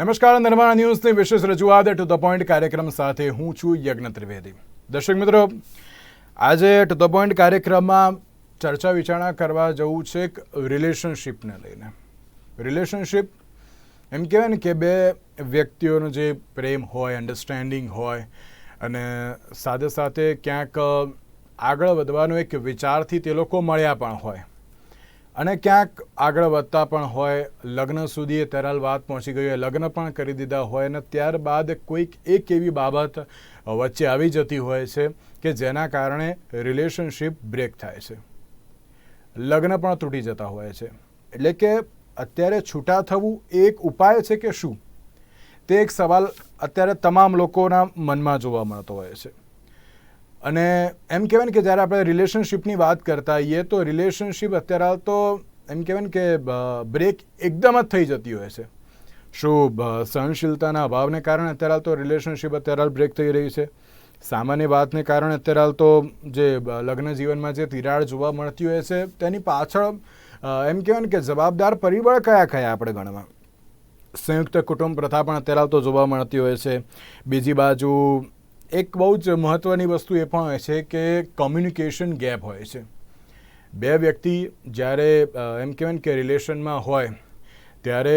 નમસ્કાર, નિર્માણ ન્યૂઝની વિશેષ રજૂઆત ટુ ધ પોઈન્ટ કાર્યક્રમ સાથે હું છું યજ્ઞ ત્રિવેદી. દર્શક મિત્રો, આજે ટુ ધ પોઈન્ટ કાર્યક્રમમાં ચર્ચા વિચારણા કરવા જવું છે એક રિલેશનશિપને લઈને. રિલેશનશિપ એમ કહેવાય ને કે બે વ્યક્તિઓનો જે પ્રેમ હોય અન્ડરસ્ટેન્ડિંગ હોય, અને સાથે સાથે ક્યાંક આગળ વધવાનો એક વિચારથી તે લોકો મળ્યા પણ હોય. અને ક્યાંક આગળ વધતા પણ હોય, લગ્ન સુધી એ તરલ વાત પહોંચી ગઈ હોય, લગ્ન પણ કરી દીધા હોય અને ત્યારબાદ કોઈક એક એવી બાબત વચ્ચે આવી જતી હોય છે કે જેના કારણે રિલેશનશીપ બ્રેક થાય છે. લગ્ન પણ તૂટી જતા હોય છે. એટલે કે અત્યારે છૂટા થવું એ એક ઉપાય છે કે શું? તે એક સવાલ અત્યારે તમામ લોકોના મનમાં જોવા મળતો હોય છે. અને એમ કહેવાય ને કે જ્યારે આપણે રિલેશનશિપની વાત કરતા હોઈએ તો રિલેશનશિપ અત્યારે તો એમ કહેવાય ને કે બ્રેક એકદમ જ થઈ જતી હોય છે. શું સહનશીલતાના અભાવને કારણે અત્યારે તો રિલેશનશિપ અત્યારે હાલ બ્રેક થઈ રહી છે. સામાન્ય વાતને કારણે અત્યારે હાલ તો જે લગ્ન જીવનમાં જે તિરાડ જોવા મળતી હોય છે, તેની પાછળ એમ કહેવાય ને કે જવાબદાર પરિબળ કયા કયા આપણે ગણવા? સંયુક્ત કુટુંબ પ્રથા પણ અત્યારે હાલ તો જોવા મળતી હોય છે. બીજી બાજુ એક બહુ જ મહત્ત્વની વસ્તુ એ પણ હોય છે કે કોમ્યુનિકેશન ગેપ હોય છે. બે વ્યક્તિ જ્યારે એમ કહેવાય કે રિલેશનમાં હોય, ત્યારે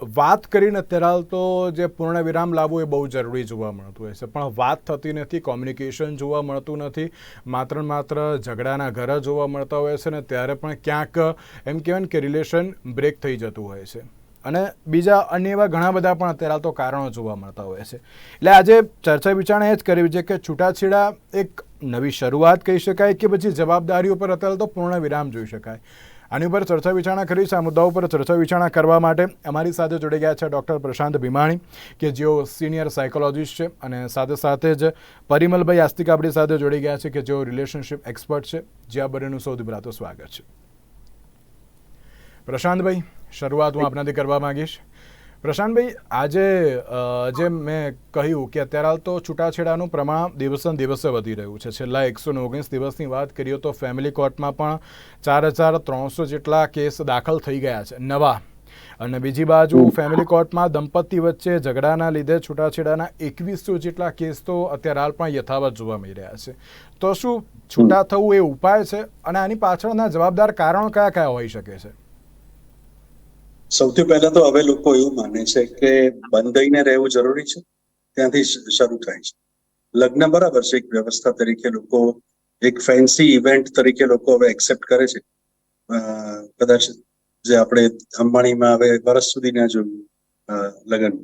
વાત કરીને અત્યારે તો જે પૂર્ણ વિરામ લાવવું એ બહુ જરૂરી જોવા મળતું હોય છે. પણ વાત થતી નથી કોમ્યુનિકેશન જોવા મળતું નથી, માત્ર માત્ર ઝઘડાના ઘર જોવા મળતા હોય છે ને ત્યારે પણ ક્યાંક, એમ કહેવાય કે રિલેશન બ્રેક થઈ જતું હોય છે. અને બીજા અન્ય એવા ઘણા બધા પણ અત્યારે તો કારણો જોવા મળતા હોય છે. એટલે આજે ચર્ચા વિચારણા એ જ કરવી છે કે છૂટાછેડા એક નવી શરૂઆત કહી શકાય કે પછી જવાબદારીઓ પર અત્યારે તો પૂર્ણ વિરામ જોઈ શકાય. આની ઉપર ચર્ચા વિચારણા કરી છે આ મુદ્દાઓ પર ચર્ચા વિચારણા કરવા માટે અમારી સાથે જોડી ગયા છે ડૉક્ટર પ્રશાંત ભીમાણી, કે જેઓ સિનિયર સાયકોલોજિસ્ટ છે અને સાથે સાથે જ પરિમલભાઈ આસ્તિક આપણી સાથે જોડી ગયા છે કે જેઓ રિલેશનશિપ એક્સપર્ટ છે. જે આ બંનેનું સૌથી પહેલાં સ્વાગત છે. પ્રશાંતભાઈ શરૂઆત હું આપનાથી કરવા માંગીશ. પ્રશાંતભાઈ આજે જેમ જે મેં કહ્યું કે અત્યારે હાલ તો છૂટાછેડાનું પ્રમાણ દિવસે દિવસે વધી રહ્યું છે. છેલ્લા એકસો ઓગણીસ દિવસની વાત કરીએ તો ફેમિલી કોર્ટમાં પણ ચાર હજાર ત્રણસો જેટલા કેસ દાખલ થઈ ગયા છે નવા. અને બીજી બાજુ ફેમિલી કોર્ટમાં દંપતી વચ્ચે ઝઘડાના લીધે છૂટાછેડાના એકવીસો જેટલા કેસ તો અત્યારે હાલ પણ યથાવત જોવા મળી રહ્યા છે. તો શું છૂટા થવું એ ઉપાય છે? અને આની પાછળના જવાબદાર કારણો કયા કયા હોઈ શકે છે? સૌથી પહેલા તો હવે લોકો એવું માને છે કે બંધાઈને રહેવું જરૂરી છે, ત્યાંથી શરૂ થાય છે. લગ્ન બરાબર છે, એક વ્યવસ્થા તરીકે લોકો, એક ફેન્સી ઇવેન્ટ તરીકે લોકો હવે એક્સેપ્ટ કરે છે. કદાચ જે આપણે અંબાણીમાં હવે વર્ષ સુધી ના જોયું લગ્ન.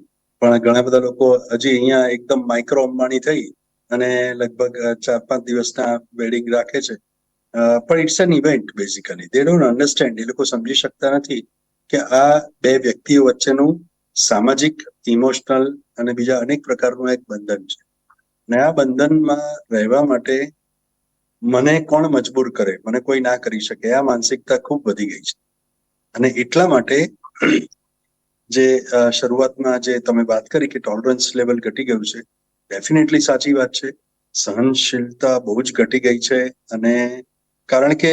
પણ ઘણા બધા લોકો હજી અહીંયા એકદમ માઇક્રો અંબાણી થઈ અને લગભગ ચાર પાંચ દિવસના વેડિંગ રાખે છે. પણ it's an event basically they don't understand એ લોકો સમજી શકતા નથી. કે આ બે વ્યક્તિઓ વચ્ચેનું સામાજિક, ઇમોશનલ અને બીજા અનેક પ્રકારનું એક બંધન છે. ને આ બંધનમાં રહેવા માટે મને કોણ મજબૂર કરે? મને કોઈ ના કરી શકે. આ માનસિકતા ખૂબ વધી ગઈ છે. અને એટલા માટે જે શરૂઆતમાં જે તમે વાત કરી કે ટોલરન્સ લેવલ ઘટી ગયું છે ડેફિનેટલી સાચી વાત છે. સહનશીલતા બહુ જ ઘટી ગઈ છે અને કારણ કે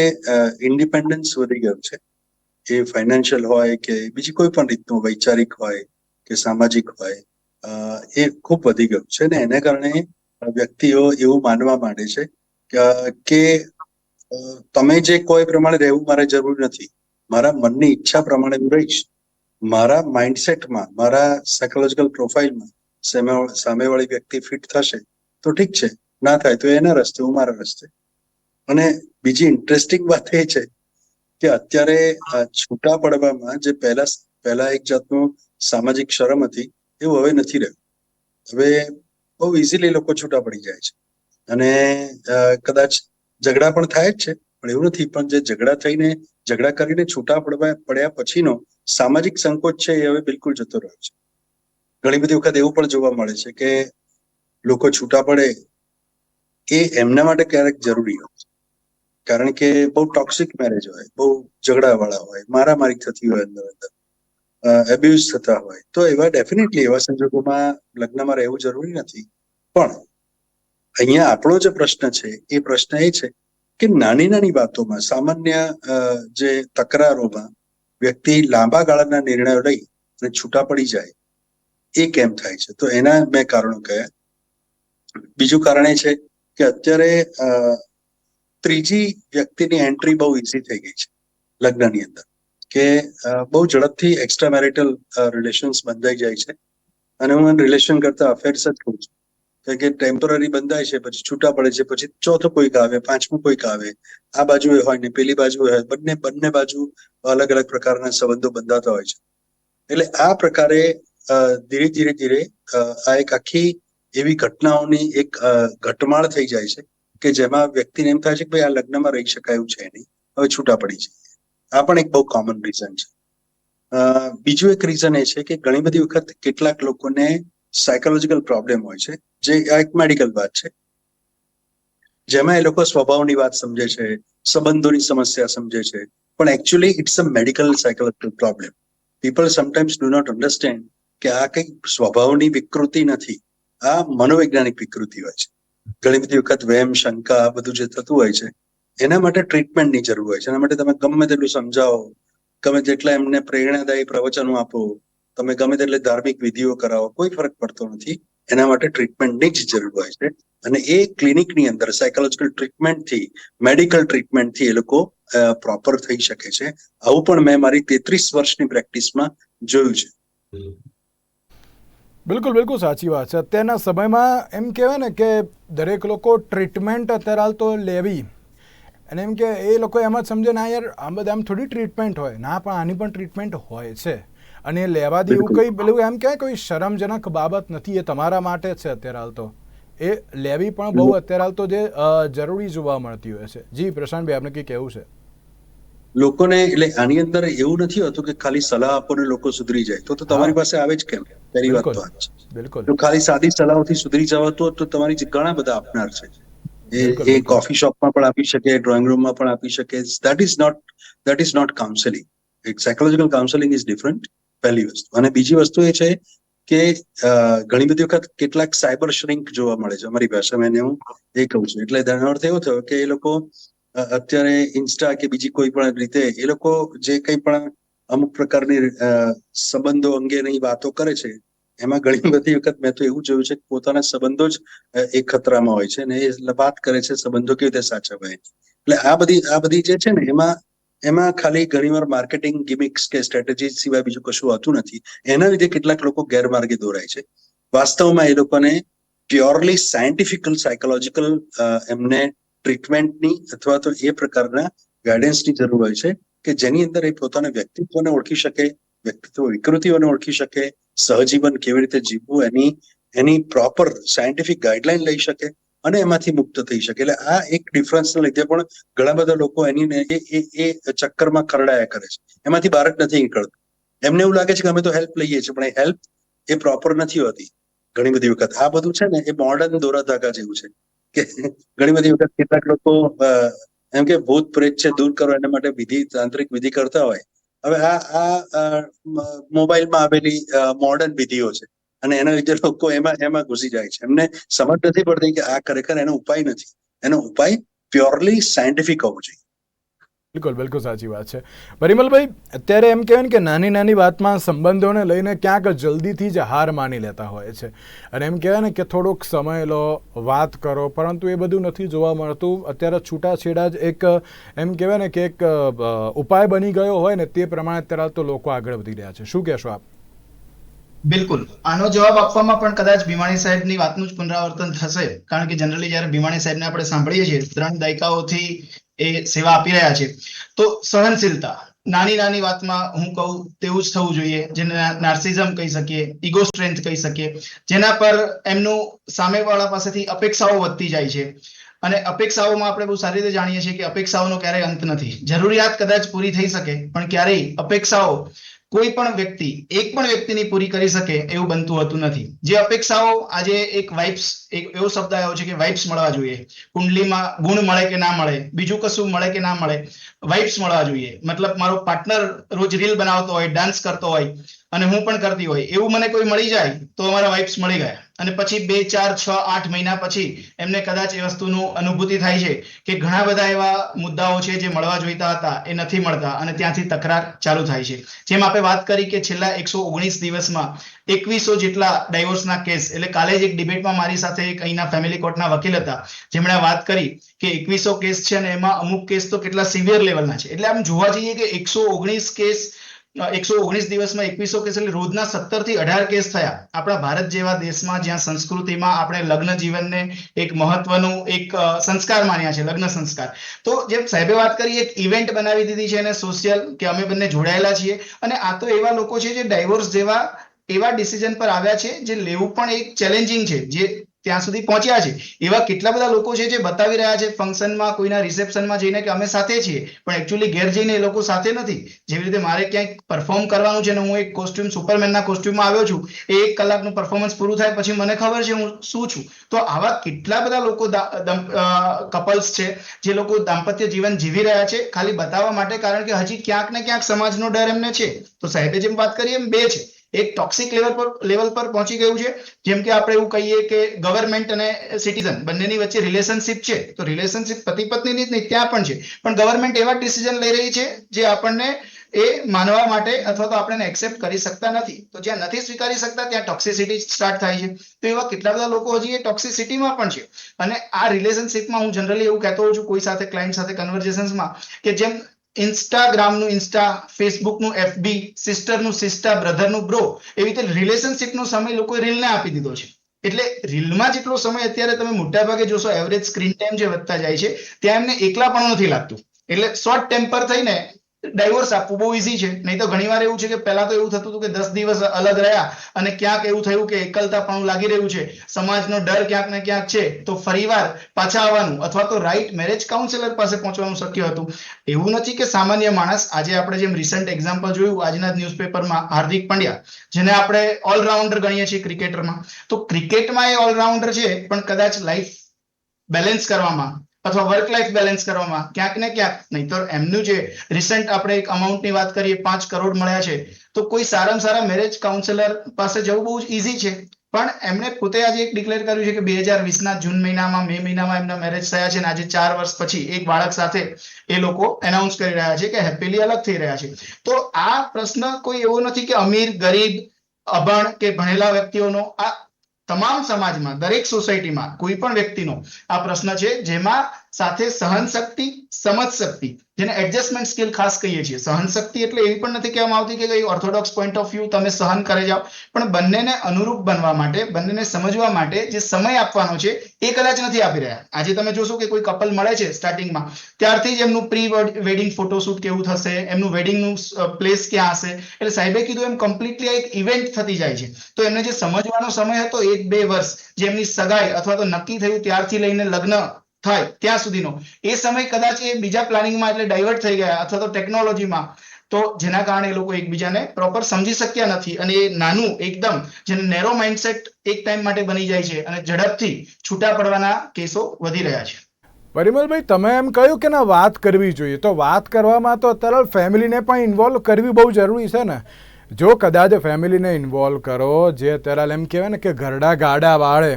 ઇન્ડિપેન્ડન્સ વધી ગયું છે. એ ફાઇનાન્શિયલ હોય કે બીજી કોઈ પણ રીતનું વૈચારિક હોય કે સામાજિક હોય એ ખૂબ વધી ગયું છે ને એને કારણે વ્યક્તિઓ એવું માનવા માંડે છે કે તમે જે કોઈ પ્રમાણે રહેવું મારે જરૂર નથી, મારા મનની ઈચ્છા પ્રમાણે હું રહીશ, મારા માઇન્ડસેટમાં મારા સાયકોલોજીકલ પ્રોફાઇલમાં સામે સામેવાળી વ્યક્તિ ફિટ થશે તો ઠીક છે, ના થાય તો એના રસ્તે, હું મારા રસ્તે. અને બીજી ઇન્ટરેસ્ટિંગ વાત એ છે કે અત્યારે છૂટા પડવામાં જે પહેલા પહેલા એક જાતનું સામાજિક શરમ હતી, એવું હવે નથી રહ્યું. હવે બહુ ઇઝીલી લોકો છૂટા પડી જાય છે. અને કદાચ ઝઘડા પણ થાય જ છે, પણ એવું નથી. પણ જે ઝઘડા થઈને, ઝઘડા કરીને છૂટા પડવા, પડ્યા પછીનો સામાજિક સંકોચ છે એ હવે બિલકુલ જતો રહ્યો છે. ઘણી બધી વખત એવું પણ જોવા મળે છે કે લોકો છૂટા પડે એ એમના માટે ક્યારેક જરૂરી હોય કારણ કે બહુ ટોક્સિક મેરેજ હોય, બહુ ઝઘડાવાળા હોય, મારામારી થતી હોય અંદર અંદર એબ્યુઝ થતા હોય, તો એવા ડેફિનેટલી એવા સંજોગોમાં લગ્નમાં રહેવું જરૂરી નથી. પણ અહીંયા આપણો જે પ્રશ્ન છે, એ પ્રશ્ન એ છે કે નાની નાની વાતોમાં સામાન્ય જે તકરારોમાં વ્યક્તિ લાંબા ગાળાના નિર્ણયો લઈ અને છૂટા પડી જાય, એ કેમ થાય છે? તો એના મેં કારણો કહ્યા બીજું કારણ એ છે કે અત્યારે ત્રીજી વ્યક્તિની એન્ટ્રી બહુ ઈઝી થઈ ગઈ છે, લગ્નની અંદર, કે બહુ ઝડપથી એક્સ્ટ્રા મેરિટલ રિલેશન્સ બંધાઈ જાય છે. અને હું રિલેશન કરતા અફેર્સ જ કહું છું. કારણ કે ટેમ્પરરી બંધાય છે, પછી છૂટા પડે છે, પછી ચોથો કોઈક આવે, પાંચમું કોઈક આવે, આ બાજુ એ હોય ને પેલી બાજુ હોય, બંને બંને બાજુ અલગ અલગ પ્રકારના સંબંધો બંધાતા હોય છે. એટલે આ પ્રકારે ધીરે ધીરે ધીરે આ એક આખી એવી ઘટનાઓની એક ઘટમાળ થઈ જાય છે કે જેમાં વ્યક્તિને એમ થાય છે કે ભાઈ આ લગ્નમાં રહી શકાય એવું છે નહીં, હવે છૂટા પડી જઈએ. આ પણ એક બહુ કોમન રીઝન છે. બીજું એક રીઝન એ છે કે ઘણી બધી વખત કેટલાક લોકોને સાયકોલોજીકલ પ્રોબ્લેમ હોય છે, જે આ એક મેડિકલ વાત છે. જેમાં એ લોકો સ્વભાવની વાત સમજે છે, સંબંધોની સમસ્યા સમજે છે, પણ actually it's a medical psychological problem people sometimes do not understand કે આ કંઈક સ્વભાવની વિકૃતિ નથી, આ મનોવૈજ્ઞાનિક વિકૃતિ હોય છે. ઘણી બધી વખત વહેમ શંકા, આ બધું જે થતું હોય છે, એના માટે ટ્રીટમેન્ટની જરૂર હોય છે. એના માટે તમે ગમે તેટલું સમજાવો, ગમે તેટલા એમને પ્રેરણાદાયી પ્રવચનો આપો, તમે ગમે તેટલે ધાર્મિક વિધિઓ કરાવો, કોઈ ફરક પડતો નથી. એના માટે ટ્રીટમેન્ટની જ જરૂર હોય છે. અને એ ક્લિનિકની અંદર સાયકોલોજીકલ ટ્રીટમેન્ટથી મેડિકલ ટ્રીટમેન્ટથી એ લોકો પ્રોપર થઈ શકે છે. આવું પણ મેં મારી તેત્રીસ વર્ષની પ્રેક્ટિસમાં જોયું છે. બિલકુલ બિલકુલ સાચી વાત છે. અત્યારના સમયમાં એમ કહેવાય ને કે દરેક લોકો ટ્રીટમેન્ટ અત્યારે હાલ તો લેવી. અને એમ કે એ લોકો એમ જ સમજે ના યાર આમ બધા આમ થોડી ટ્રીટમેન્ટ હોય. ના પણ આની પણ ટ્રીટમેન્ટ હોય છે. અને એ લેવાથી એવું કંઈ પેલું એમ કહેવાય કોઈ શરમજનક બાબત નથી એ તમારા માટે છે અત્યારે હાલ તો. એ લેવી પણ બહુ અત્યારે હાલ તો જે જરૂરી જોવા મળતી હોય છે. જી પ્રશાંતભાઈ આપને કંઈ કહેવું છે? લોકોને એટલે આની અંદર એવું નથી હોતું કે ખાલી સલાહ આપોને લોકો સુધરી જાય. તો તો તમારી પાસે આવે જ કેમ? પહેલી વાત તો છે. બિલકુલ. ખાલી સાદી સલાહથી સુધરી જવાતું તો તમારી ઘણા બધા આપનાર છે. એ. કોફી શોપમાં પણ આપી શકે ડ્રોઈંગ રૂમમાં પણ આપી શકે. That is not that is not counselling એક સાયકોલોજીકલ કાઉન્સેલિંગ ઇઝ ડિફરન્ટ પહેલી વસ્તુ. અને બીજી વસ્તુ એ છે કે ઘણી બધી વખત કેટલાક સાયબર શ્રિંક જોવા મળે છે. અમારી ભાષામાં એને હું એ કહું છું. એટલે તેનો અર્થ એવો થયો કે એ લોકો અત્યારે ઇન્સ્ટા કે બીજી કોઈ પણ રીતે એ લોકો જે કંઈ પણ અમુક પ્રકારની સંબંધો અંગેની વાતો કરે છે, એમાં ઘણી બધી વખત મેં તો એવું જોયું છે કે પોતાના સંબંધો જ એક ખતરામાં હોય છે અને એ વાત કરે છે સંબંધો કેવી રીતે સાચવાય. એટલે આ બધી આ બધી જે છે ને એમાં એમાં ખાલી ઘણીવાર માર્કેટિંગ ગિમિક્સ કે સ્ટ્રેટેજી સિવાય બીજું કશું હોતું નથી એના લીધે કેટલાક લોકો ગેરમાર્ગે દોરાય છે વાસ્તવમાં એ લોકોને પ્યોરલી સાયન્ટિફિકલ, સાયકોલોજીકલ એમને ટ્રીટમેન્ટની અથવા તો એ પ્રકારના ગાઈડન્સની જરૂર હોય છે કે જેની અંદર એ પોતાના વ્યક્તિત્વને ઓળખી શકે, વ્યક્તિત્વ વિકૃતિઓને ઓળખી શકે, સહજીવન કેવી રીતે જીવવું, એની એની પ્રોપર સાયન્ટિફિક ગાઈડલાઈન લઈ શકે અને એમાંથી મુક્ત થઈ શકે. એટલે આ એક ડિફરન્સના લીધે પણ ઘણા બધા લોકો એની એ એ ચક્કરમાં ખરડાયા કરે છે. એમાંથી બહાર જ નથી નીકળતું. એમને એવું લાગે છે કે અમે તો હેલ્પ લઈએ છીએ, પણ એ હેલ્પ એ પ્રોપર નથી હોતી ઘણી બધી વખત. આ બધું છે ને એ મોડર્ન દોરા ધાગા જેવું છે. કે ઘણી બધી વખત કેટલાક લોકો એમ કે ભૂત પ્રેત છે, દૂર કરો, એના માટે વિધિ, તાંત્રિક વિધિ કરતા હોય. હવે આ આ મોબાઈલમાં આવેલી મોડર્ન વિધિઓ છે. અને એના લીધે લોકો એમાં એમાં ઘૂસી જાય છે. એમને સમજ નથી પડતી કે આ ખરેખર એનો ઉપાય નથી. એનો ઉપાય પ્યોરલી સાયન્ટિફિક હોવો જોઈએ. બિલકુલ બિલકુલ સાચી વાત છે. પરિમલભાઈ અત્યારે એમ કહેવાય ને કે નાની નાની વાતમાં સંબંધોને લઈને ક્યાંક જલ્દીથી જ હાર માની લેતા હોય છે. અને એમ કહેવાય ને કે થોડોક સમય લો, વાત કરો, પરંતુ એ બધું નથી જોવા મળતું. અત્યારે છૂટાછેડા જ એક, એમ કહેવાય ને કે એક ઉપાય બની ગયો હોય ને તે પ્રમાણે અત્યારે તો લોકો આગળ વધી રહ્યા છે. શું કહેશો આપ? બિલકુલ. આનો જવાબ આપવામાં પણ કદાચ ભીમાણી સાહેબની વાતનું જ પુનરાવર્તન થશે. કારણ કે જનરલી જ્યારે ભીમાણી સાહેબને આપણે સાંભળીએ છીએ, ત્રણ દાયકાઓથી એ સેવા આપી રહ્યા છે. તો સહનશીલતા, નાની નાની વાતમાં હું કહું તેવું જ થવું જોઈએ, જેને નાર્સિઝમ કહી શકીએ ઇગો સ્ટ્રેન્થ કહી શકીએ, જેના પર એમનું સામેવાળા પાસેથી અપેક્ષાઓ વધતી જાય છે. અને અપેક્ષાઓમાં આપણે બહુ સારી રીતે જાણીએ છીએ કે અપેક્ષાઓનો ક્યારેય અંત નથી. જરૂરિયાત કદાચ પૂરી થઈ શકે, પણ ક્યારેય અપેક્ષાઓ કોઈ પણ વ્યક્તિ, એક પણ વ્યક્તિની પૂરી કરી શકે એવું બનતું હતું નથી. જે અપેક્ષાઓ આજે એક વાઇબ્સ એક એવો શબ્દ આવ્યો છે કે વાઇબ્સ મળવા જોઈએ. કુંડલીમાં ગુણ મળે કે ના મળે, બીજું કશું મળે કે ના મળે વાઇબ્સ મળવા જોઈએ. મતલબ મારો પાર્ટનર રોજ રીલ બનાવતો હોય ડાન્સ કરતો હોય અને હું પણ કરતી હોય, એવું મને કોઈ મળી જાય તો અમારા વાઇફ્સ મળી ગયા. અને પછી બે, ચાર, છ, આઠ મહિના પછી એમને કદાચ એ વસ્તુનું અનુભૂતિ થાય છે કે ઘણા બધા એવા મુદ્દાઓ છે જે મળવા જોઈતા હતા, એ નથી મળતા અને ત્યાંથી તકરાર ચાલુ થાય છે. જેમ આપણે વાત કરી કે છેલ્લા એકસો ઓગણીસ દિવસમાં એકવીસો જેટલા ડાયવોર્સના કેસ એટલે કાલે જ એક ડિબેટમાં મારી સાથે એક અહીંના ફેમિલી કોર્ટના વકીલ હતા. જેમણે વાત કરી કે એકવીસો કેસ છે અને એમાં અમુક કેસ તો કેટલા સિવિયર લેવલના છે. એટલે આમ જોવા જઈએ કે એકસો ઓગણીસ કેસ એકસો ઓગણીસ દિવસમાં એકવીસો કેસ એટલે રોજના સત્તરથી અઢાર કેસ થયા. આપણા ભારત જેવા દેશમાં જ્યાં સંસ્કૃતિમાં આપણે લગ્ન જીવનને એક મહત્વનું એક સંસ્કાર માન્યા છે, લગ્ન સંસ્કાર. તો જેમ સાહેબે વાત કરી, એક ઇવેન્ટ બનાવી દીધી છે અને સોશિયલ કે અમે બંને જોડાયેલા છીએ. અને આ તો એવા લોકો છે જે ડાયવોર્સ જેવા એવા ડિસિઝન પર આવ્યા છે, જે લેવું પણ એક ચેલેન્જિંગ છે. જે ત્યાં સુધી પહોંચ્યા છે. એવા કેટલા બધા લોકો છે જે બતાવી રહ્યા છે ફંક્શનમાં, કોઈના રિસેપ્શનમાં જઈને કે અમે સાથે છીએ, પણ એકચ્યુઅલી ઘેર જઈને એ લોકો સાથે નથી. જેવી રીતે મારે ક્યાંક પરફોર્મ કરવાનું છે ને હું એક કોસ્ટ્યુમ સુપરમેનના કોસ્ટ્યુમમાં આવ્યો છું, એ એક કલાકનું પરફોર્મન્સ પૂરું થાય પછી મને ખબર છે હું શું છું. તો આવા કેટલા બધા લોકો કપલ્સ છે જે લોકો દાંપત્ય જીવન જીવી રહ્યા છે, ખાલી બતાવવા માટે, કારણ કે હજી ક્યાંક ને ક્યાંક સમાજનો ડર એમને છે. તો સાહેબે જેમ વાત કરી એમ બે છે. એક ટોક્સિક લેવલ પર લેવલ પર પહોંચી ગયું છે. જેમ કે આપણે એવું કહીએ કે ગવર્મેન્ટ અને સિટીઝન બંનેની વચ્ચે રિલેશનશિપ છે. તો રિલેશનશિપ પતિ પત્નીની જ નહીં, ત્યાં પણ છે. પણ ગવર્મેન્ટ એવા ડિસિઝન લઈ રહી છે જે આપણને એ માનવા માટે અથવા તો આપણે એક્સેપ્ટ કરી શકતા નથી. તો જ્યાં નથી સ્વીકારી શકતા, ત્યાં ટોક્સિસિટી સ્ટાર્ટ થાય છે. તો એવા કેટલા બધા લોકો હજી એ ટોક્સિસિટીમાં પણ છે. અને આ રિલેશનશિપમાં હું જનરલી એવું કહેતો હોઉં છું કોઈ સાથે ક્લાયન્ટ સાથે કન્વર્ઝેશન્સમાં કે જેમ ઇન્સ્ટાગ્રામનું ઇન્સ્ટા ફેસબુકનું એફબી સિસ્ટરનું સિસ્ટા બ્રધરનું બ્રો એવી રીતે રિલેશનશિપનો સમય લોકોએ રીલને આપી દીધો છે. એટલે રીલમાં જેટલો સમય અત્યારે તમે મોટા ભાગે જોશો એવરેજ સ્ક્રીન ટાઈમ જે વધતા જાય છે, ત્યાં એમને પણ નથી લાગતું. એટલે શોર્ટ ટેમ્પર થઈને ડાયવોર્સ આપવું બહુ ઈઝી છે. નહીં તો ઘણીવાર એવું છે કે પહેલા તો એવું થતું હતું કે દસ દિવસ અલગ રહ્યા અને ક્યાંક એવું થયું કે એકલતા પણ લાગી રહ્યું છે. સમાજનો ડર ક્યાંક ને ક્યાંક છે. તો ફરીવાર પાછા આવવાનું અથવા તો રાઈટ મેરેજ કાઉન્સિલર પાસે પહોંચવાનું શક્ય હતું. એવું નથી કે સામાન્ય માણસ, આજે આપણે જેમ રિસન્ટ એક્ઝામ્પલ જોયું, આજના ન્યૂઝપેપરમાં હાર્દિક પંડ્યા, જેને આપણે ઓલરાઉન્ડર ગણીએ છીએ ક્રિકેટરમાં તો ક્રિકેટમાં એ ઓલરાઉન્ડર છે, પણ કદાચ લાઈફ બેલેન્સ કરવામાં અથવા વર્ક લાઈફ બેલેન્સ કરવામાં ક્યાંક ને ક્યાંક, નહીં તો એમનું જે રિસેન્ટ આપણે એક અમાઉન્ટની વાત કરીએ, પાંચ કરોડ મળ્યા છે, તો કોઈ સારામાં સારા મેરેજ કાઉન્સેલર પાસે જવું બહુ જ ઇઝી છે. પણ એમણે પોતે આજે એક ડિક્લેર કર્યું છે કે બે હજાર વીસના જૂન મહિનામાં, મે મહિનામાં એમના મેરેજ થયા છે અને આજે ચાર વર્ષ પછી એક બાળક સાથે એ લોકો એનાઉન્સ કરી રહ્યા છે કે હેપીલી અલગ થઈ રહ્યા છે. તો આ પ્રશ્ન કોઈ એવો નથી કે અમીર, ગરીબ, અભણ કે ભણેલા વ્યક્તિઓનો આ તમામ સમાજમાં દરેક સોસાયટીમાં કોઈ પણ વ્યક્તિનો આ પ્રશ્ન છે જેમાં સાથે સહન શક્તિ સમજ શક્તિ જેને એડજસ્ટમેન્ટ સ્કિલ ખાસ કહીએ છીએ. સહન શક્તિ એટલે એવી પણ નથી કહેવામાં આવતી કે કઈ ઓર્થોડોક્સ પોઈન્ટ ઓફ વ્યૂ તમે સહન કરે જાઓ. પણ બંનેને અનુરૂપ બનવા માટે, બંનેને સમજવા માટે જે સમય આપવાનો છે, એ કદાચ નથી આપી રહ્યા. આજે તમે જોશો કે કોઈ કપલ મળે છે સ્ટાર્ટિંગમાં ત્યારથી જ એમનું પ્રી વેડિંગ ફોટોશૂટ કેવું થશે, એમનું વેડિંગનું પ્લેસ ક્યાં હશે? એટલે સાહેબે કીધું એમ કમ્પ્લીટલી એક ઇવેન્ટ થતી જાય છે. તો એમને જે સમજવાનો સમય હતો એક બે વર્ષ જે એમની સગાઈ અથવા તો નક્કી થયું ત્યારથી લઈને લગ્ન થાય ત્યાં સુધીનો. એ સમય કદાચ એ બીજા પ્લાનિંગમાં એટલે ડાયવર્ટ થઈ ગયા અથવા તો ટેકનોલોજીમાં તો જેના કારણે એ લોકો એકબીજાને પ્રોપર સમજી શક્યા નથી અને એ નાનું એકદમ જેને નેરો માઇન્ડસેટ એક ટાઈમ માટે બની જાય છે અને ઝડપથી છૂટા પડવાના કેસો વધી રહ્યા છે. પરિમલભાઈ, તમે એમ કહ્યું કે ના, વાત કરવી જોઈએ. તો વાત કરવામાં તો અત્યારે ફેમિલીને પણ ઇન્વોલ્વ કરવી બહુ જરૂરી છે ને. જો કદાચ ફેમિલીને ઇન્વોલ્વ કરો, જે અત્યારે એમ કહેવાય ને કે ઘરડા ગાડા વાળે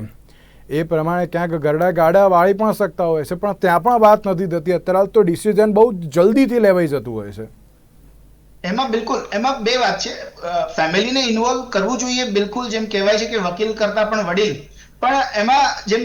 એ પ્રમાણે ક્યાંક ગરડા ગાડા વાળી પણ શકતા હોય છે, પણ ત્યાં પણ વાત નથી થતી. અત્યારે તો ડિસિઝન બહુ જલ્દીથી લેવાઈ જતું હોય છે. એમાં બિલકુલ, એમાં બે વાત છે. ફેમિલીને ઇન્વોલ્વ કરવું જોઈએ બિલકુલ, જેમ કહેવાય છે કે વકીલ કરતા પણ વડીલ. પણ એમાં જેમ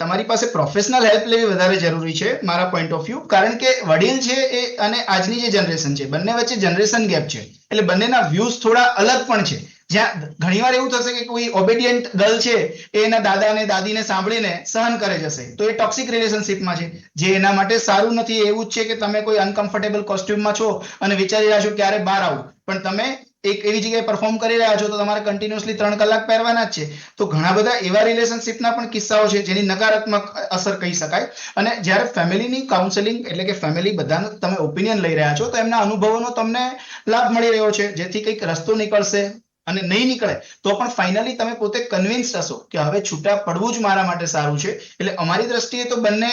તમારી પાસે પ્રોફેશનલ હેલ્પ લેવી વધારે જરૂરી છે, મારા પોઈન્ટ ઓફ વ્યૂ કારણ કે વડીલ છે એ અને આજની જે જનરેશન છે, બંને વચ્ચે જનરેશન ગેપ છે. એટલે બંનેના વ્યૂઝ થોડા અલગ પણ છે. જ્યાં ઘણીવાર એવું થશે કે કોઈ ઓબેડિયન્ટ ગર્લ છે, એ એના દાદા અને દાદીને સાંભળીને સહન કરે જશે. તો એ ટોક્સિક રિલેશનશિપમાં છે. જે એના માટે સારું નથી, એવું જ છે કે તમે કોઈ અનકમ્ફર્ટેબલ કોસ્ટ્યુમમાં છો અને વિચારી રહ્યા છો ક્યારે બહાર આવું. પણ તમે એક એવી જગ્યાએ પરફોર્મ કરી રહ્યા છો તો તમારે કન્ટિન્યુઅસલી ત્રણ કલાક પહેરવાના જ છે. તો ઘણા બધા એવા રિલેશનશિપના પણ કિસ્સાઓ છે જેની નકારાત્મક અસર કહી શકાય. અને જ્યારે ફેમિલીની કાઉન્સેલિંગ એટલે કે ફેમિલી બધાનો તમે ઓપિનિયન લઈ રહ્યા છો, તો એમના અનુભવોનો તમને લાભ મળી રહ્યો છે. જેથી કંઈક રસ્તો નીકળશે. અને નહીં નીકળે, તો પણ ફાઇનલી તમે પોતે કન્વિન્સ હશો કે હવે છૂટા પડવું જ મારા માટે સારું છે. એટલે અમારી દ્રષ્ટિએ તો બંને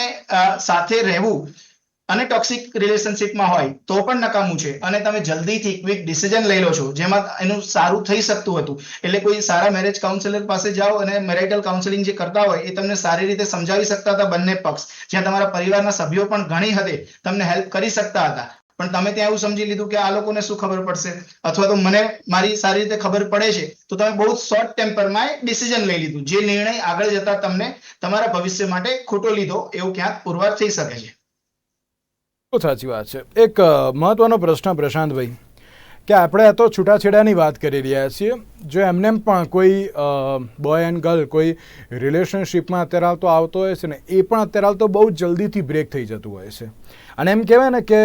સાથે રહેવું અને ટોક્સિક રિલેશનશિપમાં હોય તો પણ નકામું છે. અને તમે જલ્દીથી ક્વિક ડિસિઝન લઈ લો છો, જેમાં એનું સારું થઈ શકતું હતું. એટલે કોઈ સારા મેરેજ કાઉન્સિલર પાસે જાઓ અને મેરેટલ કાઉન્સેલિંગ જે કરતા હોય, એ તમને સારી રીતે સમજાવી શકતા હતા બંને પક્ષ. જ્યાં તમારા પરિવારના સભ્યો પણ ઘણી હદે તમને હેલ્પ કરી શકતા હતા. પણ તમે ત્યાં એવું સમજી લીધું કે આ લોકોને શું ખબર પડશે? અથવા તો મને મારી સારી રીતે ખબર પડે છે, તો તમે બહુ શોર્ટ ટેમ્પરમાં ડિસિઝન લઈ લીધું, જે નિર્ણય આગળ જતા તમને તમારા ભવિષ્ય માટે ખોટો લીધો, એવું ક્યાંક પુરવાર થઈ શકે છે. સાચી વાત છે. એક મહત્વનો પ્રશ્ન પ્રશાંતભાઈ. કે આપણે તો છૂટાછેડાની વાત કરી રહ્યા છીએ. જો એમને એમ પણ કોઈ બોય એન્ડ ગર્લ કોઈ રિલેશનશિપમાં અત્યારે હાલ તો આવતો હોય છે ને, એ પણ અત્યારે હાલ તો બહુ જલ્દીથી બ્રેક થઈ જતું હોય છે. અને એમ કહેવાય ને કે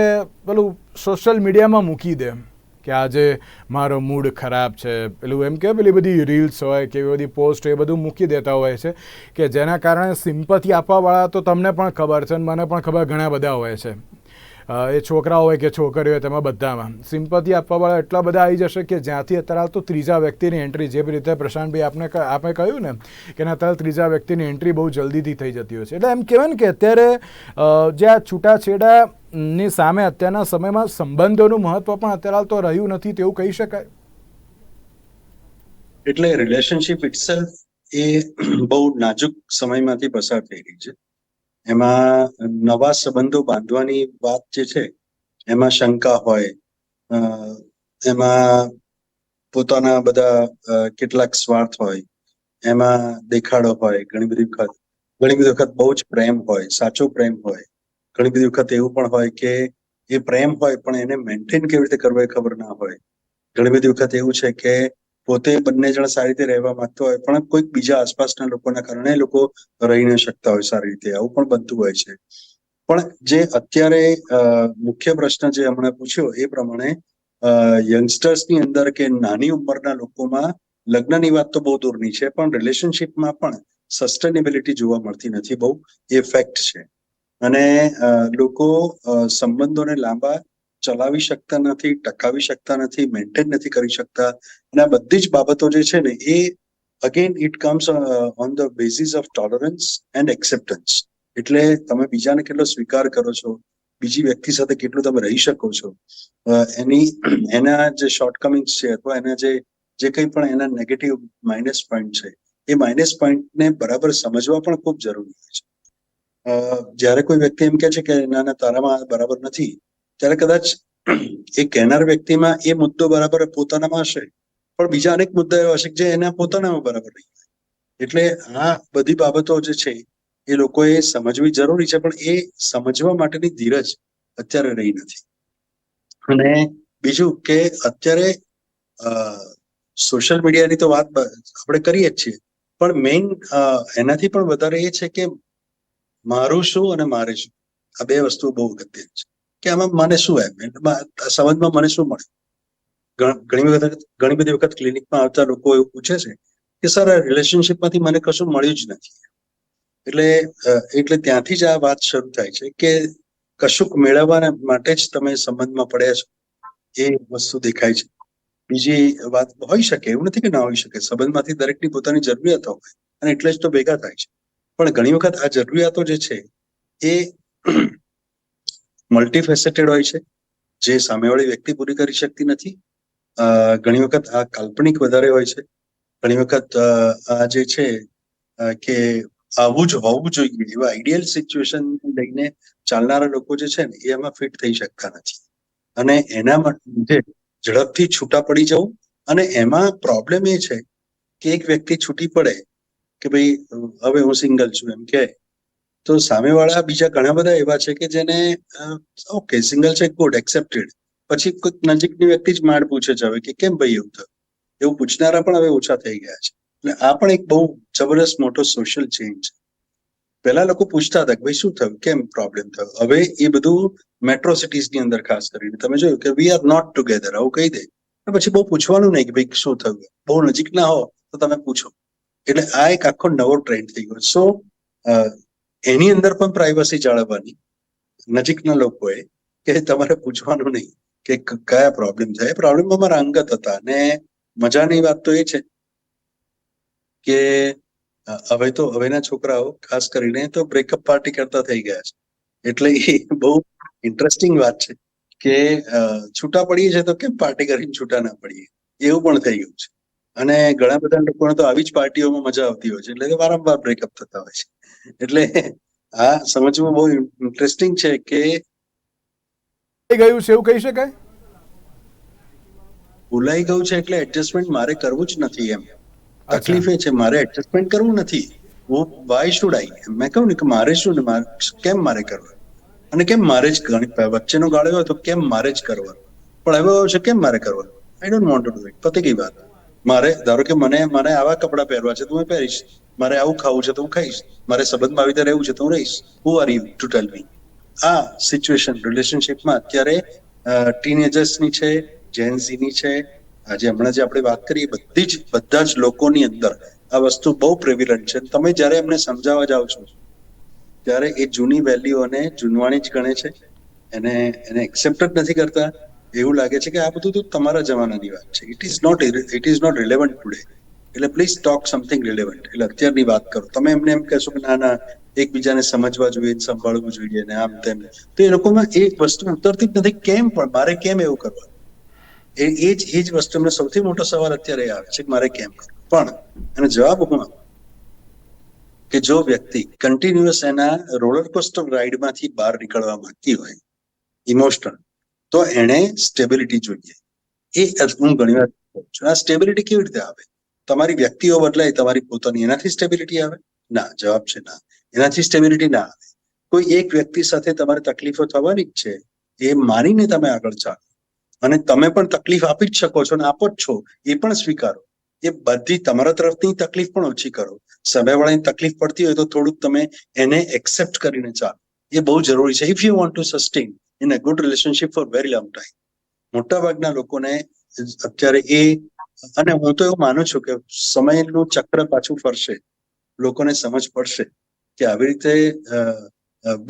પેલું સોશિયલ મીડિયામાં મૂકી દે કે આજે મારો મૂડ ખરાબ છે. પેલું એમ કે પેલી બધી રીલ્સ હોય કે એવી બધી પોસ્ટ એ બધું મૂકી દેતા હોય છે કે જેના કારણે સિમ્પથી આપવાવાળા તો તમને પણ ખબર છે અને મને પણ ખબર ઘણા બધા હોય છે. એ છોકરા હોય કે છોકરી હોય તેમાં બધામાં. સિમ્પથી આપવાવાળા એટલા બધા આવી જશે કે જ્યાંથી અત્યારે તો ત્રીજા વ્યક્તિની એન્ટ્રી જે રીતે પ્રશાંતભાઈ આપને ક- આપે કહ્યું ને, કે અત્યારે ત્રીજા વ્યક્તિની એન્ટ્રી બહુ જલ્દીથી થઈ જતી હોય છે. એટલે એમ કહેવાય ને કે અત્યારે જે આ છૂટાછેડાની સામે અત્યારના સમયમાં સંબંધોનું મહત્વ પણ અત્યારે તો રહ્યું નથી તેવું કહી શકાય. એટલે રિલેશનશિપ ઇટસેલ્ફ એ બહુ નાજુક સમયમાંથી પસાર થઈ રહી છે. એમાં નવા સંબંધો બાંધવાની વાત જે છે, એમાં શંકા હોય એમાં પોતાના બધા કેટલાક સ્વાર્થ હોય, એમાં દેખાડો હોય, ઘણી બધી વખત, ઘણી બધી વખત બહુ જ પ્રેમ હોય, સાચો પ્રેમ હોય, ઘણી બધી વખત એવું પણ હોય કે એ પ્રેમ હોય પણ એને મેન્ટેન કેવી રીતે કરવો એ ખબર ના હોય. ઘણી બધી વખત એવું છે કે પોતે બંને જણ સારી રીતે રહેવા માંગતો હોય, પણ કોઈક બીજા આસપાસના લોકોના કારણે લોકો રહી ન શકતા હોય સારી રીતે. આવું પણ બનતું હોય છે. પણ જે અત્યારે મુખ્ય પ્રશ્ન જે હમણાં પૂછ્યો એ પ્રમાણે યંગસ્ટર્સની અંદર કે નાની ઉંમરના લોકોમાં લગ્નની વાત તો બહુ દૂરની છે, પણ રિલેશનશિપમાં પણ સસ્ટેનેબિલિટી જોવા મળતી નથી. બહુ એ ફેક્ટ છે. અને લોકો સંબંધોને લાંબા ચલાવી શકતા નથી, ટકાવી શકતા નથી મેન્ટેન નથી કરી શકતા. અને આ બધી જ બાબતો જે છે ને, એ again it comes on the basis of tolerance and acceptance એટલે તમે બીજાને કેટલો સ્વીકાર કરો છો, બીજી વ્યક્તિ સાથે કેટલું તમે રહી શકો છો એની, એના જે શોર્ટકમિંગ્સ છે અથવા એના જે જે કંઈ પણ એના નેગેટિવ માઇનસ પોઈન્ટ છે, એ માઇનસ પોઈન્ટને બરાબર સમજવા પણ ખૂબ જરૂરી હોય છે. જ્યારે કોઈ વ્યક્તિ એમ કહે છે કે, ના ના, તારામાં બરાબર નથી. ત્યારે કદાચ એ કહેનાર વ્યક્તિમાં એ મુદ્દો બરાબર પોતાનામાં હશે. પણ બીજા અનેક મુદ્દા એવા હશે જે એના પોતાનામાં બરાબર નહીં એટલે આ બધી બાબતો જે છે, એ લોકોએ સમજવી જરૂરી છે, પણ એ સમજવા માટેની ધીરજ અત્યારે રહી નથી. અને બીજું કે અત્યારે સોશિયલ મીડિયાની તો વાત આપણે કરીએ જ છીએ. પણ મેઇન એનાથી પણ વધારે એ છે કે મારું શું અને મારે શું. આ બે વસ્તુ બહુ અગત્યની છે. કે આમાં મને શું એમાં? સંબંધમાં મને શું મળે? ઘણી વખત, ઘણી બધી વખત ક્લિનિકમાં આવતા લોકો એવું પૂછે છે કે, સર રિલેશનશિપમાંથી મને કશું મળ્યું જ નથી. એટલે એટલે ત્યાંથી જ આ વાત શરૂ થાય છે કે કશુંક મેળવવા માટે જ તમે સંબંધમાં પડ્યા છો. એ વસ્તુ દેખાય છે. બીજી વાત હોઈ શકે, એવું નથી કે ના હોઈ શકે. સંબંધમાંથી દરેકની પોતાની જરૂરિયાતો હોય અને એટલે જ તો ભેગા થાય છે. પણ ઘણી વખત આ જરૂરિયાતો જે છે એ મલ્ટીફેસેટેડ હોય છે, જે સામેવાળી વ્યક્તિ પૂરી કરી શકતી નથી. ઘણી વખત આ કાલ્પનિક વધારે હોય છે. ઘણી વખત આ જે છે કે આવું જ હોવું જોઈએ, એવા આઈડિયલ સિચ્યુએશન લઈને ચાલનારા લોકો જે છે ને, એ એમાં ફિટ થઈ શકતા નથી. અને એના માટે ઝડપથી છૂટા પડી જવું અને એમાં પ્રોબ્લેમ એ છે કે એક વ્યક્તિ છૂટી પડે કે ભાઈ હવે હું સિંગલ છું એમ કે તો સામેવાળા બીજા ઘણા બધા એવા છે કે જેને ઓકે સિંગલ છે ગુડ એક્સેપ્ટેડ પછી નજીકની વ્યક્તિ જ માંડ પૂછે છે હવે કે કેમ ભાઈ એવું થયું? એવું પૂછનારા પણ હવે ઓછા થઈ ગયા છે. એટલે આ પણ એક બહુ જબરદસ્ત મોટો સોશિયલ ચેન્જ છે. પહેલા લોકો પૂછતા હતા કે ભાઈ શું થયું? કેમ પ્રોબ્લેમ થયો? હવે એ બધું મેટ્રો સિટીઝની અંદર ખાસ કરીને. તમે જોયું કે વી આર નોટ ટુગેધર આવું કહી દે. પછી બહુ પૂછવાનું નહીં કે ભાઈ શું થયું? બહુ નજીક ના હો તો તમે પૂછો. એટલે આ એક આખો નવો ટ્રેન્ડ થઈ ગયો. સો એની અંદર પણ પ્રાઇવસી જાળવવાની નજીકના લોકોએ કે તમારે પૂછવાનું નહીં કે કયા પ્રોબ્લેમ થયા પ્રોબ્લેમ અમારા અંગત હતા અને મજાની વાત તો એ છે કે હવે તો, હવેના છોકરાઓ ખાસ કરીને તો બ્રેકઅપ પાર્ટી કરતા થઈ ગયા છે. એટલે એ બહુ ઇન્ટરેસ્ટિંગ વાત છે કે છૂટા પડીએ છે તો કેમ પાર્ટી કરીને છૂટા ના પડીએ? એવું પણ થઈ ગયું છે. અને ઘણા બધા લોકોને તો આવી જ પાર્ટીઓમાં મજા આવતી હોય છે. એટલે કે વારંવાર બ્રેકઅપ થતા હોય છે. એટલે આ સમજવું બહુ ઇન્ટરેસ્ટિંગ છે કે ગયું છે એવું કહી શકાય? ભૂલાઈ ગયું છે એટલે એડજસ્ટમેન્ટ મારે કરવું જ નથી એમ. તકલીફ એ છે મારે એડજસ્ટમેન્ટ કરવું નથી. હું વાય શુડ આઈ મેં કહું ને કે મારે શું ને કેમ મારે કરવું? અને કેમ મારે જ ગણિત વચ્ચેનો ગાળો હોય તો કેમ મારે જ કરવાનું પણ હવે છે કેમ મારે કરવાનું I don't want to do it પતી ગઈ વાત. મારે ધારો કે મને મને આવા કપડાં પહેરવા છે તો હું પહેરીશ. મારે આવું ખાવું છે તો હું ખાઈશ. મારે સંબંધમાં આવી રીતે રહેવું છે તો હું રહીશ. Who are you to tell me આ સિચ્યુએશન રિલેશનશિપમાં અત્યારે ટીનેજર્સની છે જેન્ઝીની છે, આજે હમણાં જે આપણે વાત કરી બધી જ, બધા જ લોકોની અંદર આ વસ્તુ બહુ પ્રેવિલન્ટ છે. તમે જ્યારે એમને સમજાવવા જાઓ છો, ત્યારે એ જૂની વેલ્યુઓને જૂનવાણી જ ગણે છે. એને એને એક્સેપ્ટ જ નથી કરતા. એવું લાગે છે કે આ બધું તો તમારા જમાનાની વાત છે. It is not it is not relevant today એટલે પ્લીઝ ટોક સમથિંગ રિલેવન્ટ એટલે અત્યારની વાત કરો. તમે એમને એમ કહેશો કે ના ના, એકબીજાને સમજવા જોઈએ, સંભાળવું જોઈએ ને આમ તેમ. તો એ લોકોમાં એ વસ્તુ ઉતરતી જ નથી. કેમ પણ? મારે કેમ એવું કરવાનું એ એ જ એ જ વસ્તુ એમને સૌથી મોટો સવાલ અત્યારે આવે છે કે મારે કેમ પણ, એનો જવાબ હું કે જો વ્યક્તિ કન્ટિન્યુઅસ એના રોલર કોસ્ટર રાઈડમાંથી બહાર નીકળવા માંગતી હોય ઇમોશનલ તો એને સ્ટેબિલિટી જોઈએ. એ હું ઘણી વાર આ સ્ટેબિલિટી કેવી રીતે આવે? તમારી વ્યક્તિઓ બદલાય, તમારી પોતાની એનાથી સ્ટેબિલિટી આવે? ના, જવાબ છે ના. એનાથી સ્ટેબિલિટી ના આવે. કોઈ એક વ્યક્તિ સાથે તમારે તકલીફો થવાની જ છે, એ માનીને તમે આગળ ચાલો. અને તમે પણ તકલીફ આપી જ શકો છો અને આપો જ છો, એ પણ સ્વીકારો. એ બધી તમારા તરફની તકલીફ પણ ઓછી કરો. સામેવાળાની તકલીફ પડતી હોય તો થોડુંક તમે એને એક્સેપ્ટ કરીને ચાલો. એ બહુ જરૂરી છે. If you want to sustain in a good relationship for very long time મોટાભાગના લોકોને અત્યારે એ અને હું તો એવું માનું છું કે સમયનું ચક્ર પાછું ફરશે. લોકોને સમજ પડશે કે આવી રીતે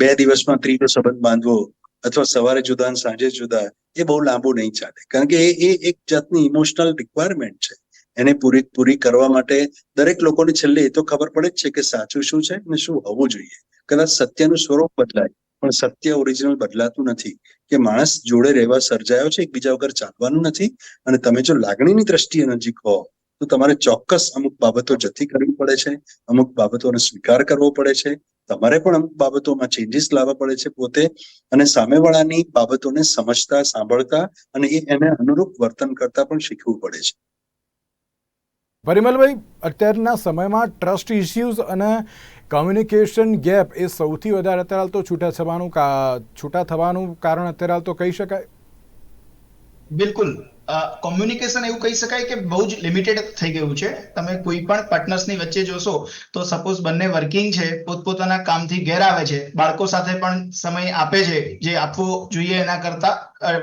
બે દિવસમાં ત્રીજો સંબંધ બાંધવો અથવા સવારે જુદા અને સાંજે જુદા, એ બહુ લાંબુ નહીં ચાલે. કારણ કે એ એ એક જાતની ઇમોશનલ રિક્વાયરમેન્ટ છે. એને પૂરી પૂરી કરવા માટે દરેક લોકોને છેલ્લે એ તો ખબર પડે જ છે કે સાચું શું છે અને શું હોવું જોઈએ. કદાચ સત્યનું સ્વરૂપ બદલાય. પણ સત્ય ઓરિજિનલ બદલાતું નથી. કે માણસ જોડે રહેવા સર્જાયો છે, એકબીજા વગર ચાલવાનું નથી. અને તમે જો લાગણીની દ્રષ્ટિએ નજીક હો, તો તમારે ચોક્કસ અમુક બાબતો જતી કરવી પડે છે, અમુક બાબતોનો સ્વીકાર કરવો પડે છે. તમારે પણ અમુક બાબતોમાં ચેન્જીસ લાવવા પડે છે પોતે. અને સામેવાળાની બાબતોને સમજતા, સાંભળતા અને એને અનુરૂપ વર્તન કરતા પણ શીખવું પડે છે. પરિમલભાઈ, અત્યારના સમયમાં ટ્રસ્ટ ઇસ્યુઝ અને કમ્યુનિકેશન ગેપ એ સૌથી વધારે અત્યારે તો છૂટા થવાનું છૂટા થવાનું કારણ અત્યારે તો કહી શકાય? બિલકુલ. કોમ્યુનિકેશન એવું કહી શકાય કે બહુ જ લિમિટેડ થઈ ગયું છે. તમે કોઈ પણ પાર્ટનર્સની વચ્ચે જોશો તો સપોઝ બંને વર્કિંગ છે, પોતપોતાના કામથી ઘેર આવે છે, બાળકો સાથે પણ સમય આપે છે, જે આપવો જોઈએ એના કરતા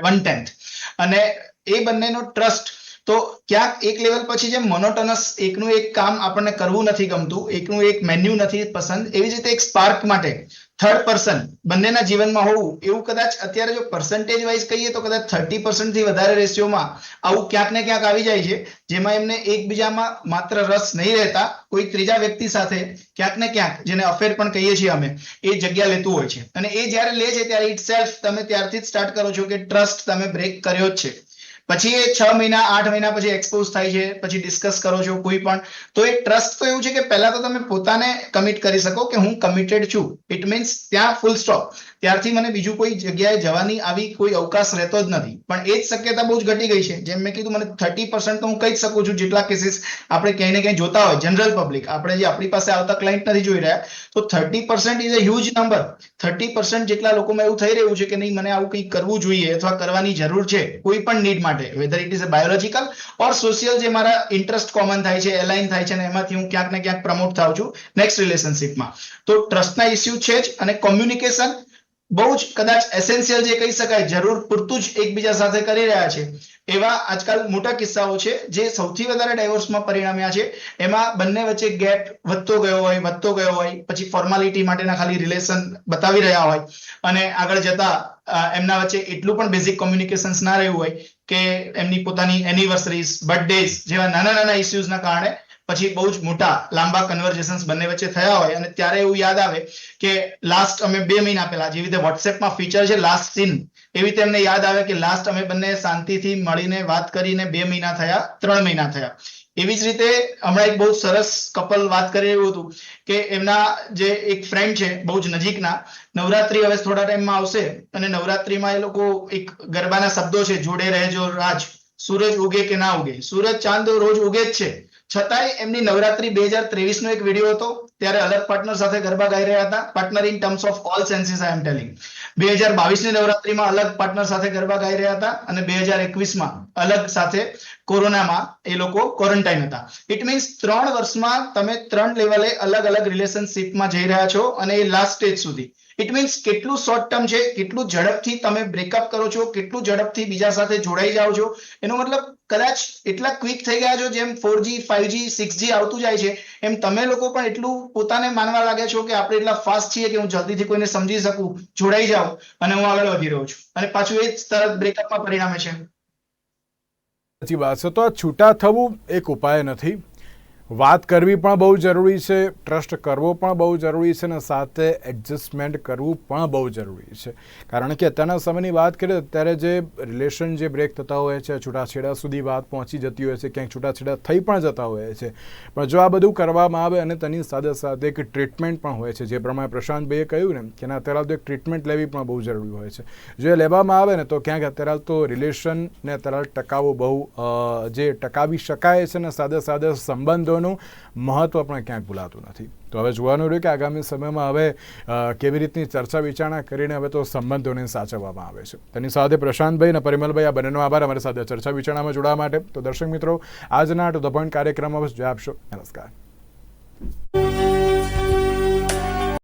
વન ટેન્થ અને એ બંનેનો ટ્રસ્ટ તો ક્યાંક એક લેવલ પછી જેમ મોનોટોનસ એકનું એક કામ આપણને કરવું નથી ગમતું, એકનું એક મેન્યુ નથી પસંદ, એવી જ રીતે એક સ્પાર્ક માટે થર્ડ પર્સન બંનેના જીવનમાં હોવું, એવું કદાચ અત્યારે જો પર્સન્ટેજ વાઇઝ કહીએ તો કદાચ થર્ટી થી વધારે રેશિયોમાં આવું ક્યાંક ને ક્યાંક આવી જાય છે, જેમાં એમને એકબીજામાં માત્ર રસ નહીં રહેતા, કોઈ ત્રીજા વ્યક્તિ સાથે ક્યાંક ને ક્યાંક, જેને અફેર પણ કહીએ છીએ અમે, એ જગ્યા લેતું હોય છે. અને એ જ્યારે લે છે ત્યારે ઇટ સેલ્ફ તમે ત્યારથી જ સ્ટાર્ટ કરો છો કે ટ્રસ્ટ તમે બ્રેક કર્યો જ છે. પછી એ છ મહિના, આઠ મહિના પછી એક્સપોઝ થાય છે, પછી ડિસ્કસ કરો છો કોઈ પણ. તો એ ટ્રસ્ટ તો એવું છે કે પહેલા તો તમે પોતાને કમિટ કરી શકો કે હું કમિટેડ છું. ઇટ મીન્સ ત્યાં ફૂલ સ્ટોપ ત્યારથી મને બીજું કોઈ જગ્યાએ જવાની આવી કોઈ અવકાશ રહેતો જ નથી. પણ એ જ શક્યતા બહુ જ ઘટી ગઈ છે. જેમ મેં કીધું, મને થર્ટી તો હું કહી શકું છું જેટલા કેસીસ આપણે ક્યાંય ને ક્યાંય જોતા હોય જનરલ પબ્લિક આપણે જે આપણી પાસે આવતા ક્લાયન્ટ નથી જોઈ રહ્યા, તો thirty percent is a huge number thirty percent જેટલા લોકોમાં એવું થઈ રહ્યું છે કે નહીં, મને આવું કંઈક કરવું જોઈએ અથવા કરવાની જરૂર છે. કોઈ પણ નીડ માટે. Whether it is biological or social જે મારા ઇન્ટરેસ્ટ કોમન થાય છે એલાઇન થાય છે અને એમાંથી હું ક્યાંક ને ક્યાંક પ્રમોટ થાઉં છું નેક્સ્ટ રિલેશનશિપમાં તો ટ્રસ્ટના ઇસ્યુ છે જ અને કોમ્યુનિકેશન બહુ જ કદાચ એસેન્શિયલ જે કહી શકાય, જરૂર પૂરતું જ એકબીજા સાથે કરી રહ્યા છે. એવા આજકાલ મોટા કિસ્સાઓ છે જે સૌથી વધારે ડાયવોર્સમાં પરિણમ્યા છે. એમાં બંને વચ્ચે ગેપ વધતો ગયો હોય, વધતો ગયો હોય, પછી ફોર્માલિટી માટેના ખાલી રિલેશન બતાવી રહ્યા હોય અને આગળ જતા એમના વચ્ચે એટલું પણ બેઝિક કોમ્યુનિકેશન્સ ના રહ્યું હોય કે એમની પોતાની એનિવર્સરીઝ બર્થડેઝ જેવા નાના નાના ઇસ્યુઝના કારણે પછી બહુ જ મોટા, લાંબા કન્વર્ઝેશન્સ બંને વચ્ચે થયા હોય. અને ત્યારે એવું યાદ આવે કે લાસ્ટ અમે બે મહિના પહેલા જેવી રીતે વોટ્સએપમાં ફીચર છે લાસ્ટ સીન એવી રીતે એમને યાદ આવે કે લાસ્ટ અમે બંને શાંતિથી મળીને વાત કરીને બે મહિના થયા, ત્રણ મહિના થયા. એવી જ રીતે હમણાં એક બહુ સરસ કપલ વાત કરી રહ્યું હતું કે એમના જે એક ફ્રેન્ડ છે, બહુ જ નજીકના, નવરાત્રી હવે થોડા ટાઈમમાં આવશે અને નવરાત્રીમાં એ લોકો એક ગરબાના શબ્દો છે, જોડે રહેજો રાજ. સૂરજ ઉગે કે ના ઉગે? સૂરજ, ચાંદ રોજ ઉગે જ છે. છતાંય એમની નવરાત્રી બે હજાર ત્રેવીસ નો એક વીડિયો હતો. ત્યારે અલગ પાર્ટનર સાથે ગરબા ગાઈ રહ્યા હતા. Partner in terms of all senses I am telling બે હજાર બાવીસની નવરાત્રીમાં અલગ પાર્ટનર સાથે ગરબા ગાઈ રહ્યા હતા અને બે હજાર એકવીસમાં અલગ સાથે કોરોનામાં એ લોકો ક્વોરન્ટાઇન હતા. ઇટ મીન્સ ત્રણ વર્ષમાં તમે ત્રણ લેવલે અલગ અલગ રિલેશનશિપમાં જઈ રહ્યા છો અને એ લાસ્ટ સ્ટેજ સુધી. ઇટ મીન્સ કેટલું શોર્ટ ટર્મ છે, કેટલું ઝડપથી તમે બ્રેકઅપ કરો છો, કેટલું ઝડપથી બીજા સાથે જોડાઈ જાઓ છો. એનો મતલબ કદાચ એટલા ક્વિક થઈ ગયા છો જેમ ફોરજી ફાઈવજી સિક્સજી આવતું જાય છે, એમ તમે લોકો પણ એટલું પોતાને માનવા લાગ્યા છો કે આપણે એટલા ફાસ્ટ છીએ કે હું જલ્દીથી કોઈને સમજી શકું, જોડાઈ જાઉં અને હું આગળ વધી રહ્યો છું. અને પાછું એ જ તરત બ્રેકઅપમાં પરિણામે છે. સાચી વાત છે. તો આ છૂટા થવું એક ઉપાય નથી. વાત કરવી પણ બહુ જરૂરી છે, ટ્રસ્ટ કરવો પણ બહુ જરૂરી છે અને સાથે એડજસ્ટમેન્ટ કરવું પણ બહુ જરૂરી છે. કારણ કે અત્યારના સમયની વાત કરીએ તો ત્યારે જે રિલેશન જે બ્રેક થતા હોય છે, છૂટાછેડા સુધી વાત પહોંચી જતી હોય છે, ક્યાંક છૂટાછેડા થઈ પણ જતા હોય છે. પણ જો આ બધું કરવામાં આવે અને તેની સાથે સાથે એક ટ્રીટમેન્ટ પણ હોય છે, જે પ્રમાણે પ્રશાંતભાઈએ કહ્યું ને કે ના, અત્યારે તો એક ટ્રીટમેન્ટ લેવી પણ બહુ જરૂરી હોય છે. જો એ લેવામાં આવે ને તો ક્યાંક અત્યારે તો રિલેશનને અત્યારે ટકાવવું બહુ જે ટકાવી શકાય છે અને સાથે સાથે સંબંધોનું મહત્વ પણ ક્યાંક ભૂલાતું નથી. તો હવે જોવાનું રહ્યું કે આગામી સમયમાં હવે કેવી રીતની ચર્ચા વિચારણા કરીને હવે તો સંબંધોને સાચવવામાં આવે છે. તેની સાથે પ્રશાંતભાઈ અને પરિમલભાઈ, આ બંનેનો આભાર. અમારી સાથે ચર્ચા વિચારણામાં જોડાવા માટે. તો દર્શક મિત્રો, આજના ટુ ધ પોઈન્ટ કાર્યક્રમમાં બસ આપશો નમસ્કાર.